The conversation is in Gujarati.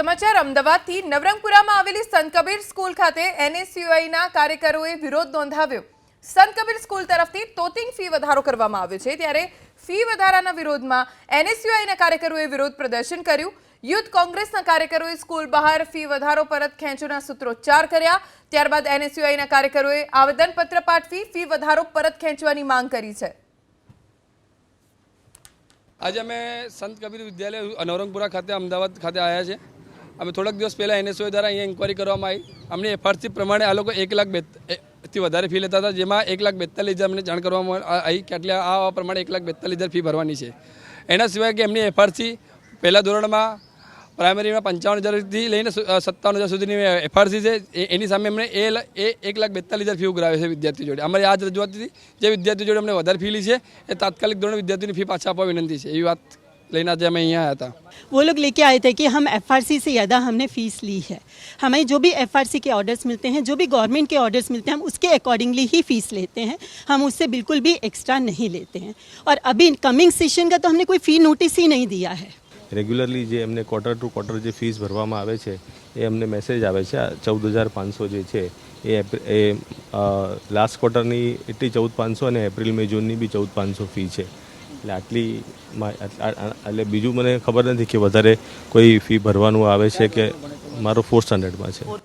સમાચાર અમદાવાદથી નવરંગપુરામાં આવેલી સંત કબીર સ્કૂલ ખાતે એનએસયુઆઈના કાર્યકરોએ વિરોધ નોંધાવ્યો. સંત કબીર સ્કૂલ તરફથી તોતિંગ ફી વધારો કરવામાં આવ્યો છે. ત્યારે ફી વધારાના વિરોધમાં એનએસયુઆઈના કાર્યકરોએ વિરોધ પ્રદર્શન કર્યું. યુથ કોંગ્રેસના કાર્યકરોએ સ્કૂલ બહાર ફી વધારો પરત ખેંચવાના સૂત્રોચ્ચાર કર્યા. ત્યારબાદ એનએસયુઆઈના કાર્યકરોએ આવેદનપત્ર પાઠવી ફી વધારો પરત ખેંચવાની માંગ કરી છે. આજે અમે સંત કબીર વિદ્યાલય નવરંગપુરા ખાતે, અમદાવાદ ખાતે આવ્યા છે અમે થોડાક દિવસ પહેલાં એનએસઓ દ્વારા અહીંયા ઇન્કવાયરી કરવામાં આવી. અમને એફઆરસી પ્રમાણે આ લોકો એક લાખ બેથી વધારે ફી લેતા હતા, જેમાં એક લાખ બેતાલીસ હજાર અમને જાણ કરવામાં આવી કે એટલે આ પ્રમાણે એક લાખ બેતાલીસ હજાર ફી ભરવાની છે. એના સિવાય કે એમની એફઆરસી પહેલા ધોરણમાં પ્રાઇમરીમાં પંચાવન હજારથી લઈને સત્તાવન હજાર સુધીની એફઆરસી છે એની સામે અમને એ એ એક લાખ બેતાલીસ હજાર ફી ઉઘરાવે છે વિદ્યાર્થી જોડે. અમારી આ જ રજૂઆત હતી, જે વિદ્યાર્થી જોડે અમને વધારે ફી લી છે, એ તાત્કાલિક ધોરણે વિદ્યાર્થીની ફી પાછા આપવા વિનંતી છે. એવી વાત લઈને આજે અમે અહીંયા આવ્યા હતા वो लोग लेके आए थे कि हम एफआरसी से ज़्यादा हमने फीस ली है हमें जो भी एफआरसी के ऑर्डर्स मिलते हैं जो भी गवर्नमेंट के ऑर्डर्स मिलते हैं हम उसके अकॉर्डिंगली ही फीस लेते हैं हम उससे बिल्कुल भी एक्स्ट्रा नहीं लेते हैं और अभी कमिंग सेशन का तो हमने कोई फ़ी नोटिस ही नहीं दिया है રેગ્યુલરલી જે એમને ક્વાર્ટર ટુ ક્વાર્ટર જે ફીસ ભરવામાં આવે છે એ અમને મેસેજ આવે છે આ ચૌદ હજાર પાંચસો જે છે એ એપ્રિ- એ લાસ્ટ ક્વાર્ટરની એટલી ચૌદ પાંચસો અને એપ્રિલ મે જૂનની બી ચૌદ પાંચસો ફી છે એટલે આટલી એટલે બીજું મને ખબર નથી કે વધારે કોઈ ફી ભરવાનું આવે છે કે મારો ફોર્થ સ્ટાન્ડર્ડમાં છે.